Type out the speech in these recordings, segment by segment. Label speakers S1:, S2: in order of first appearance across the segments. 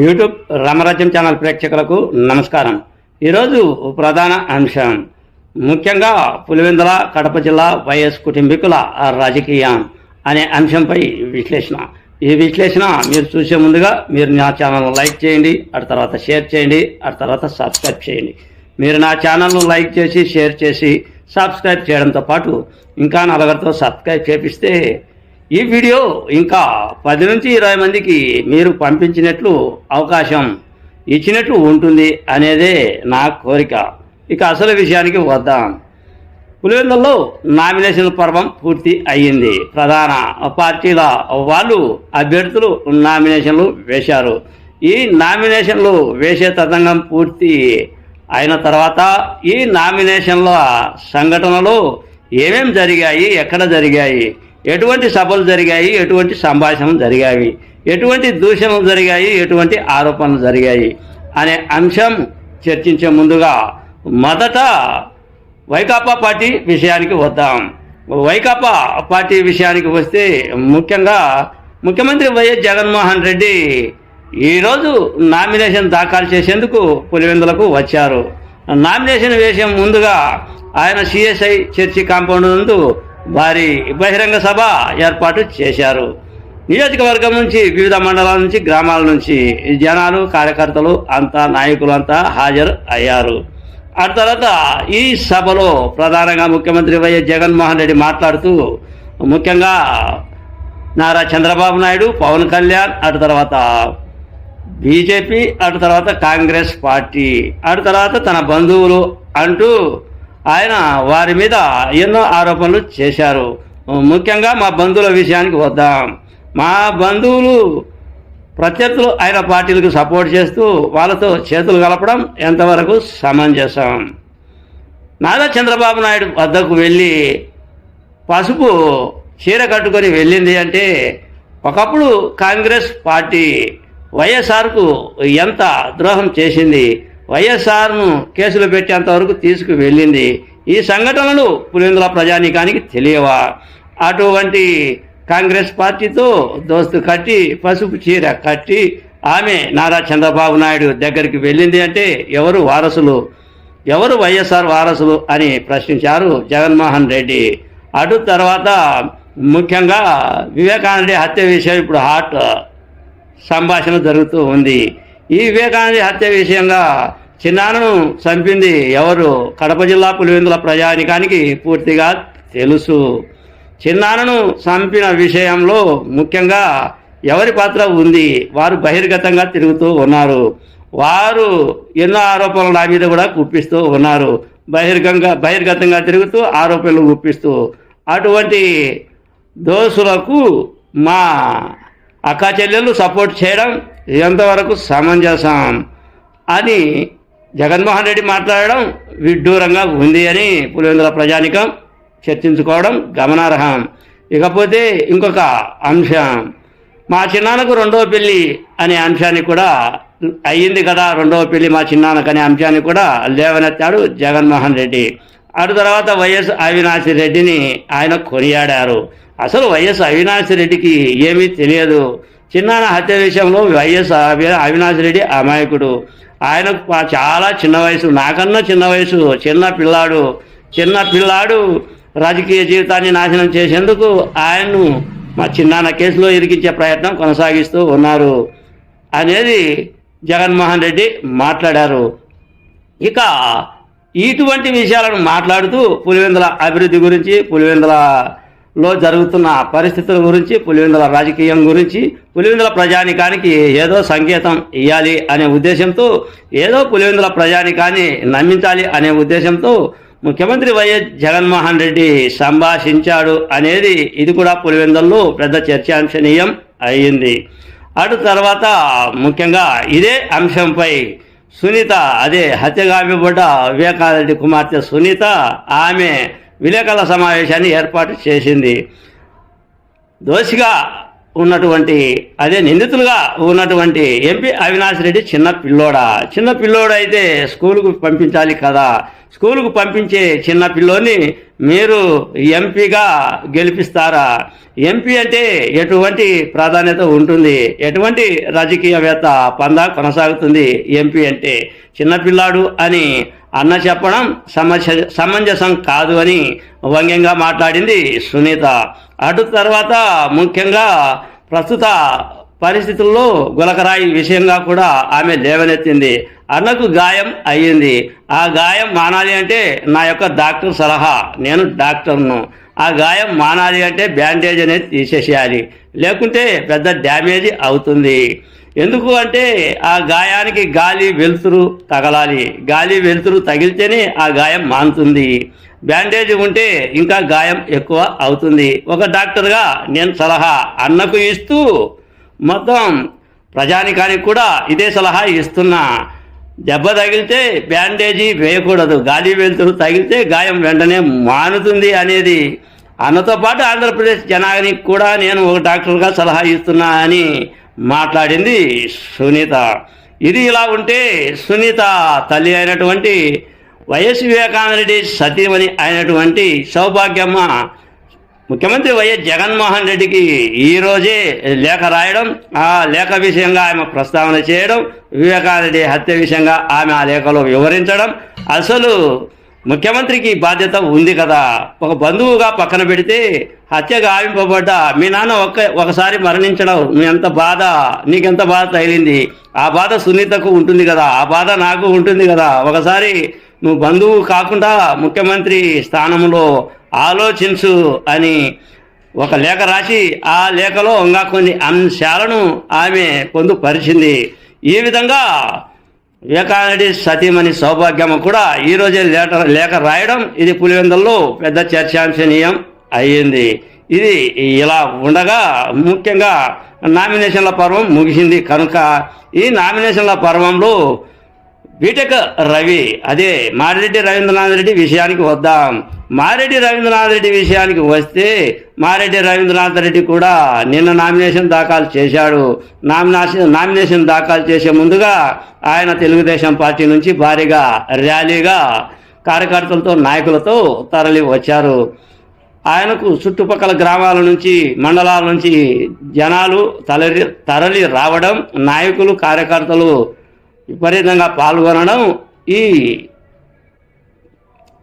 S1: YouTube రామరాజ్యం channel ప్రేక్షకులకు నమస్కారం. ఈరోజు ప్రధాన అంశం. ముఖ్యంగా పులివెందుల కడప జిల్లా వైఎస్ కుటుంబీకుల రాజకీయం అనే అంశంపై విశ్లేషణ. ఈ విశ్లేషణ మీరు చూసే ముందుగా మీరు నా ఛానల్ లైక్ చేయండి ఆ తర్వాత షేర్ చేయండి ఆ తర్వాత సబ్స్క్రైబ్ చేయండి. మీరు నా ఛానల్ను లైక్ చేసి షేర్ చేసి సబ్స్క్రైబ్ చేయడంతో పాటు ఇంకా నలుగురితో సబ్స్క్రైబ్ చేపిస్తే ఈ వీడియో ఇంకా పది నుంచి ఇరవై మందికి మీరు పంపించినట్లు అవకాశం ఇచ్చినట్లు ఉంటుంది అనేదే నా కోరిక. ఇక అసలు విషయానికి వద్దాం. పులివెందుల్లో నామినేషన్ పర్వం పూర్తి అయ్యింది. ప్రధాన పార్టీల వాళ్ళు అభ్యర్థులు నామినేషన్లు వేశారు. ఈ నామినేషన్లు వేసే తతంగం పూర్తి అయిన తర్వాత ఈ నామినేషన్ల సంఘటనలు ఏమేం జరిగాయి ఎక్కడ జరిగాయి ఎటువంటి సభలు జరిగాయి ఎటువంటి సంభాషణలు జరిగాయి ఎటువంటి దూషణలు జరిగాయి ఎటువంటి ఆరోపణలు జరిగాయి అనే అంశం చర్చించే ముందుగా మొదట వైకాపా పార్టీ విషయానికి వద్దాం. వైకాపా పార్టీ విషయానికి వస్తే ముఖ్యంగా ముఖ్యమంత్రి వైఎస్ జగన్మోహన్ రెడ్డి ఈరోజు నామినేషన్ దాఖలు చేసేందుకు పులివెందులకు వచ్చారు. నామినేషన్ వేసే ముందుగా ఆయన సిఎస్ఐ చర్చి కాంపౌండ్ నందు వారి బహిరంగ సభ ఏర్పాటు చేశారు. నియోజకవర్గం నుంచి వివిధ మండలాల నుంచి గ్రామాల నుంచి జనాలు కార్యకర్తలు అంతా నాయకులు అంతా హాజరు అయ్యారు. ఆ తర్వాత ఈ సభలో ప్రధానంగా ముఖ్యమంత్రి వైఎస్ జగన్మోహన్ రెడ్డి మాట్లాడుతూ ముఖ్యంగా నారా చంద్రబాబు నాయుడు పవన్ కళ్యాణ్ అటు తర్వాత బీజేపీ అటు తర్వాత కాంగ్రెస్ పార్టీ అటు తర్వాత తన బంధువులు అంటూ ఆయన వారి మీద ఎన్నో ఆరోపణలు చేశారు. ముఖ్యంగా మా బంధువుల విషయానికి వద్దాం. మా బంధువులు ప్రత్యర్థులు ఆయన పార్టీలకు సపోర్ట్ చేస్తూ వాళ్ళతో చేతులు కలపడం ఎంతవరకు సమంజసం? నారా చంద్రబాబు నాయుడు వద్దకు వెళ్ళి పసుపు చీర కట్టుకొని వెళ్ళింది అంటే ఒకప్పుడు కాంగ్రెస్ పార్టీ వైఎస్ఆర్కు ఎంత ద్రోహం చేసింది? వైఎస్ఆర్ను కేసులు పెట్టేంత వరకు ఈ సంఘటనలు పులివెందుల ప్రజానీకానికి తెలియవా? అటువంటి కాంగ్రెస్ పార్టీతో దోస్తు కట్టి పసుపు చీర కట్టి ఆమె నారా చంద్రబాబు నాయుడు దగ్గరికి వెళ్ళింది అంటే ఎవరు వారసులు? ఎవరు వైఎస్ఆర్ వారసులు అని ప్రశ్నించారు జగన్మోహన్ రెడ్డి. అటు తర్వాత ముఖ్యంగా వివేకానంద హత్య విషయం ఇప్పుడు హాట్ సంభాషణ జరుగుతూ ఉంది. ఈ వివేకానంద హత్య విషయంగా చిన్నానను చంపింది ఎవరు? కడప జిల్లా పులివెందుల ప్రజానికానికి పూర్తిగా తెలుసు. చిన్నానను చంపిన విషయంలో ముఖ్యంగా ఎవరి పాత్ర ఉంది? వారు బహిర్గతంగా తిరుగుతూ ఉన్నారు. వారు ఎన్నో ఆరోపణలు నా మీద కూడా గుప్పిస్తూ ఉన్నారు. బహిర్గంగా బహిర్గతంగా తిరుగుతూ ఆరోపణలు గుప్పిస్తూ. అటువంటి దోషులకు మా అక్క చెల్లెళ్ళు సపోర్ట్ చేయడం ఎంతవరకు సమంజసం అని జగన్మోహన్ రెడ్డి మాట్లాడడం విడ్డూరంగా ఉంది అని పులివెందుల ప్రజానికం చర్చించుకోవడం గమనార్హం. ఇకపోతే ఇంకొక అంశం. మా చిన్నాన్నకు రెండవ పెళ్ళి అనే అంశాన్ని కూడా అయ్యింది కదా రెండవ పెళ్ళి మా చిన్నాన్నకు అనే అంశాన్ని కూడా లేవనెత్తాడు జగన్మోహన్ రెడ్డి. అటు తర్వాత వైఎస్ అవినాశి రెడ్డిని ఆయన కొనియాడారు. అసలు వైఎస్ అవినాశి రెడ్డికి ఏమీ తెలియదు. చిన్నాన్న హత్య విషయంలో వైఎస్ అవి- రెడ్డి అమాయకుడు. ఆయనకు చాలా చిన్న వయసు నాకన్నా చిన్న వయసు చిన్న పిల్లాడు చిన్న పిల్లాడు రాజకీయ జీవితాన్ని నాశనం చేసేందుకు ఆయన్ను మా చిన్నాన్న కేసులో ఇరికించే ప్రయత్నం కొనసాగిస్తూ ఉన్నారు అనేది జగన్మోహన్ రెడ్డి మాట్లాడారు. ఇక ఇటువంటి విషయాలను మాట్లాడుతూ పులివెందుల అభివృద్ధి గురించి లో జరుగుతున్న పరిస్థితుల గురించి పులివెందుల రాజకీయం గురించి పులివెందుల ప్రజానికానికి ఏదో సంకేతం ఇవ్వాలి అనే ఉద్దేశంతో ఏదో పులివెందుల ప్రజానికాన్ని నమ్మించాలి అనే ఉద్దేశంతో ముఖ్యమంత్రి వైఎస్ జగన్మోహన్ రెడ్డి సంభాషించాడు అనేది ఇది కూడా పులివెందుల్లో పెద్ద చర్చాంశనీయం అయ్యింది అటు తర్వాత ముఖ్యంగా ఇదే అంశంపై సునీత అదే హత్యగామిబడ్డ వివేకారెడ్డి కుమార్తె సునీత ఆమె విలేకరుల సమావేశాన్ని ఏర్పాటు చేసింది. దోషిగా ఉన్నటువంటి అదే నిందితులుగా ఉన్నటువంటి ఎంపీ అవినాష్ రెడ్డి చిన్న పిల్లోడా. చిన్న పిల్లోడు అయితే స్కూలుకు పంపించాలి కదా. స్కూలుకు పంపించే చిన్న పిల్లోని మీరు ఎంపీగా గెలిపిస్తారా? ఎంపీ అంటే ఎటువంటి ప్రాధాన్యత ఉంటుంది? ఎటువంటి రాజకీయవేత్త పందా కొనసాగుతుంది ఎంపీ అంటే? చిన్నపిల్లాడు అని అన్న చెప్పడం సమస్య సమంజసం కాదు అని వ్యంగ్యంగా మాట్లాడింది సునీత. అటు తర్వాత ముఖ్యంగా ప్రస్తుత పరిస్థితుల్లో గులకరాయి విషయంగా కూడా ఆమె లేవనెత్తింది. అన్నకు గాయం అయ్యింది. ఆ గాయం మానాలి అంటే నా యొక్క డాక్టర్ సలహా. నేను డాక్టర్ను. ఆ గాయం మానాలి అంటే బ్యాండేజ్ అనేది తీసేసేయాలి. లేకుంటే పెద్ద డ్యామేజ్ అవుతుంది. ఎందుకు అంటే ఆ గాయానికి గాలి వెలుతురు తగలాలి. గాలి వెలుతురు తగిలితేనే ఆ గాయం మానుతుంది. బ్యాండేజ్ ఉంటే ఇంకా గాయం ఎక్కువ అవుతుంది. ఒక డాక్టర్గా నేను సలహా అన్నకు ఇస్తూ మొత్తం ప్రజానికానికి కూడా ఇదే సలహా ఇస్తున్నా. దెబ్బ తగిలితే బ్యాండేజీ వేయకూడదు. గాలి వెలుతురు తగిలితే గాయం వెంటనే మానుతుంది అనేది. అన్నతో పాటు ఆంధ్రప్రదేశ్ జనానికి కూడా నేను ఒక డాక్టర్గా సలహా ఇస్తున్నా అని మాట్లాడింది సునీత. ఇది ఇలా ఉంటే సునీత తల్లి అయినటువంటి వైఎస్ వివేకానంద రెడ్డి సతీమణి అయినటువంటి సౌభాగ్యమ్మ ముఖ్యమంత్రి వైఎస్ జగన్మోహన్ రెడ్డికి ఈ రోజే లేఖ రాయడం ఆ లేఖ విషయంగా ఆమె ప్రస్తావన చేయడం వివేకానందరెడ్డి హత్య విషయంగా ఆమె ఆ లేఖలో వివరించడం. అసలు ముఖ్యమంత్రికి బాధ్యత ఉంది కదా. ఒక బంధువుగా పక్కన పెడితే హత్య గావింపబడ్డ మీ నాన్న ఒక్క ఒకసారి మరణించడం మీ ఎంత బాధ నీకెంత బాధ తగిలింది? ఆ బాధ సునీతకు ఉంటుంది కదా. ఆ బాధ నాకు ఉంటుంది కదా. ఒకసారి నువ్వు బంధువు కాకుండా ముఖ్యమంత్రి స్థానంలో ఆలోచించు అని ఒక లేఖ రాసి ఆ లేఖలో ఇంకా కొన్ని అంశాలను ఆమె పొందుపరిచింది. ఈ విధంగా ఏకానటి సతీమణి సౌభాగ్యము కూడా ఈరోజే లేట లేఖ లేఖ రాయడం ఇది పులివెందుల్లో పెద్ద చర్చాంశనీయం అయ్యింది. ఇది ఇలా ఉండగా ముఖ్యంగా నామినేషన్ల పర్వం ముగిసింది. కనుక ఈ నామినేషన్ల పర్వంలో బీటెక్ రవి అదే మారెడ్డి రవీంద్రనాథ్ రెడ్డి విషయానికి వద్దాం. మారెడ్డి రవీంద్రనాథ్ రెడ్డి విషయానికి వస్తే మారెడ్డి రవీంద్రనాథ్ రెడ్డి కూడా నిన్న నామినేషన్ దాఖలు చేశాడు. నామినేషన్ నామినేషన్ దాఖలు చేసే ముందుగా ఆయన తెలుగుదేశం పార్టీ నుంచి భారీగా ర్యాలీగా కార్యకర్తలతో నాయకులతో తరలి వచ్చారు. ఆయనకు చుట్టుపక్కల గ్రామాల నుంచి మండలాల నుంచి జనాలు తరలి తరలి రావడం నాయకులు కార్యకర్తలు విపరీతంగా పాల్గొనడం ఈ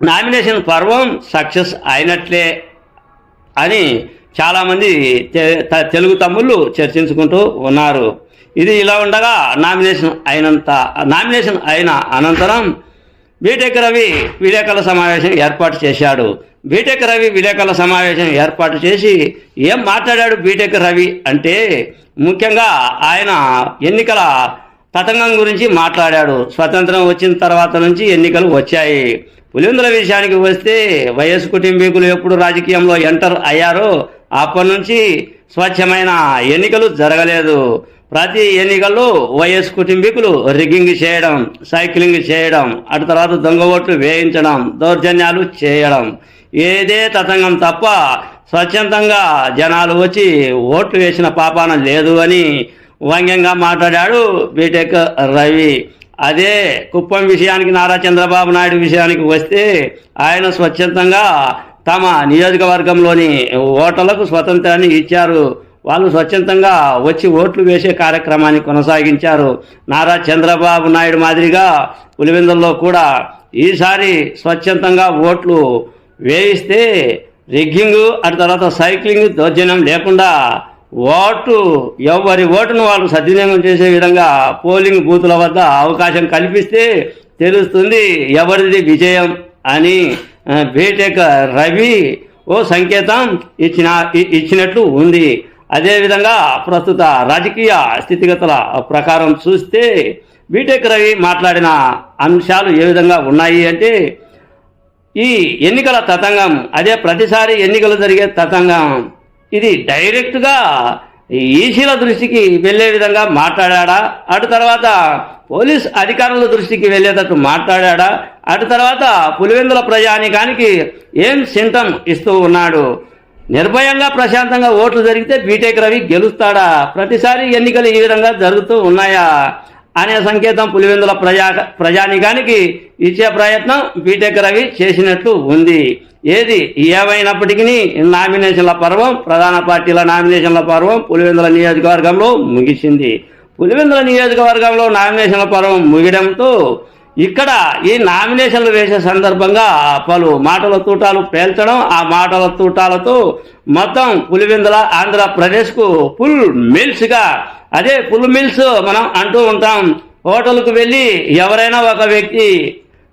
S1: నామినేషన్ పర్వం సక్సెస్ అయినట్లే అని చాలామంది తెలుగు తమ్ముళ్ళు చర్చించుకుంటూ ఉన్నారు. ఇది ఇలా ఉండగా నామినేషన్ అయినంత నామినేషన్ అయిన అనంతరం బీటెక్ రవి విలేకరుల సమావేశం ఏర్పాటు చేశాడు. బీటెక్ రవి విలేకరుల సమావేశం ఏర్పాటు చేసి ఏం మాట్లాడాడు బీటెక్ రవి అంటే ముఖ్యంగా ఆయన ఎన్నికల తతంగం గురించి మాట్లాడాడు. స్వతంత్రం వచ్చిన తర్వాత నుంచి ఎన్నికలు వచ్చాయి. పులివెందుల విషయానికి వస్తే వైఎస్ కుటుంబీకులు ఎప్పుడు రాజకీయంలో ఎంటర్ అయ్యారో అప్పటి నుంచి స్వచ్ఛమైన ఎన్నికలు జరగలేదు. ప్రతి ఎన్నికల్లో వైఎస్ కుటుంబీకులు రిగ్గింగ్ చేయడం సైక్లింగ్ చేయడం అటు తర్వాత దొంగ ఓట్లు వేయించడం దౌర్జన్యాలు చేయడం. ఏదే తతంగం తప్ప స్వచ్ఛందంగా జనాలు వచ్చి ఓట్లు వేసిన పాపాన లేదు అని వ్యంగ్యంగా మాట్లాడాడు బీటెక్ రవి. అదే కుప్పం విషయానికి నారా చంద్రబాబు నాయుడు విషయానికి వస్తే ఆయన స్వచ్ఛందంగా తమ నియోజకవర్గంలోని ఓటర్లకు స్వతంత్రాన్ని ఇచ్చారు. వాళ్ళు స్వచ్ఛందంగా వచ్చి ఓట్లు వేసే కార్యక్రమాన్ని కొనసాగించారు. నారా చంద్రబాబు నాయుడు మాదిరిగా పులివెందుల్లో కూడా ఈసారి స్వచ్ఛందంగా ఓట్లు వేయిస్తే రిగ్గింగ్ అటు తర్వాత సైక్లింగ్ దౌర్జన్యం లేకుండా ఓటు ఎవరి ఓటును వాళ్ళు సద్వినియోగం చేసే విధంగా పోలింగ్ బూతుల వద్ద అవకాశం కల్పిస్తే తెలుస్తుంది ఎవరిది విజయం అని బీటెక్ రవి ఓ సంకేతం ఇచ్చిన ఇచ్చినట్లు ఉంది. అదేవిధంగా ప్రస్తుత రాజకీయ స్థితిగతుల ప్రకారం చూస్తే బీటెక్ రవి మాట్లాడిన అంశాలు ఏ విధంగా ఉన్నాయి అంటే ఈ ఎన్నికల తతంగం అదే ప్రతిసారి ఎన్నికలు జరిగే తతంగం ఇది డైరెక్ట్గా ఈసీల దృష్టికి వెళ్ళే విధంగా మాట్లాడా అటు తర్వాత పోలీస్ అధికారుల దృష్టికి వెళ్ళేటట్టు మాట్లాడా అటు తర్వాత పులివెందుల ప్రజానికానికి ఏం సింతం ఇస్తూ ఉన్నాడు? నిర్భయంగా ప్రశాంతంగా ఓట్లు జరిగితే బీటెక్ రవి గెలుస్తాడా? ప్రతిసారి ఎన్నికలు ఈ విధంగా జరుగుతూ ఉన్నాయా? అనే సంకేతం పులివెందుల ప్రజా ప్రజానికానికి ఇచ్చే ప్రయత్నం బీటెక్ రవి చేసినట్లు ఉంది. ఏది? ఏమైనప్పటికీ నామినేషన్ల పర్వం ప్రధాన పార్టీల నామినేషన్ల పర్వం పులివెందుల నియోజకవర్గంలో ముగిసింది. పులివెందుల నియోజకవర్గంలో నామినేషన్ల పర్వం ముగియడంతో ఇక్కడ ఈ నామినేషన్లు వేసే సందర్భంగా పలు మాటల తూటాలు పేల్చడం ఆ మాటల తూటాలతో మొత్తం పులివెందుల ఆంధ్రప్రదేశ్కు ఫుల్ మిల్స్గా అదే ఫుల్ మిల్స్ మనం అంటూ ఉంటాం. హోటల్కు వెళ్ళి ఎవరైనా ఒక వ్యక్తి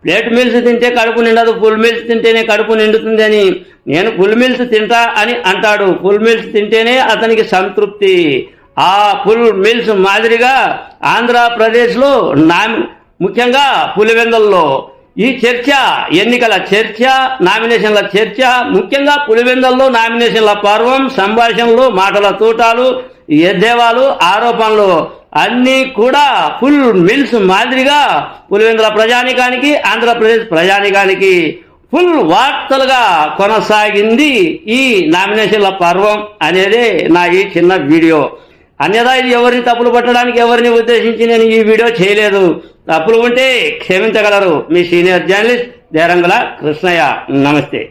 S1: ప్లేట్ మిల్స్ తింటే కడుపు నిండదు ఫుల్ మిల్స్ తింటేనే కడుపు నిండుతుంది అని నేను ఫుల్ మిల్స్ తింటా అని అంటాడు. ఫుల్ మిల్స్ తింటేనే అతనికి సంతృప్తి. ఆ ఫుల్ మిల్స్ మాదిరిగా ఆంధ్రప్రదేశ్లో నామి ముఖ్యంగా పులివెందల్లో ఈ చర్చ ఎన్నికల చర్చ నామినేషన్ల చర్చ ముఖ్యంగా పులివెందల్లో నామినేషన్ల పర్వం సంభాషణలు మాటల తూటాలు ఎద్దేవాలు ఆరోపణలు అన్నీ కూడా ఫుల్ మిల్స్ మాదిరిగా పులివెందుల ప్రజానికానికి ఆంధ్రప్రదేశ్ ప్రజానికానికి ఫుల్ వార్తలుగా కొనసాగింది ఈ నామినేషన్ల పర్వం అనేదే నా ఈ చిన్న వీడియో. అన్యదా ఇది ఎవరిని తప్పులు పట్టడానికి ఎవరిని ఉద్దేశించి నేను ఈ వీడియో చేయలేదు. తప్పులు ఉంటే క్షమించగలరు. మీ సీనియర్ జర్నలిస్ట్ దేరంగుల కృష్ణయ్య. నమస్తే.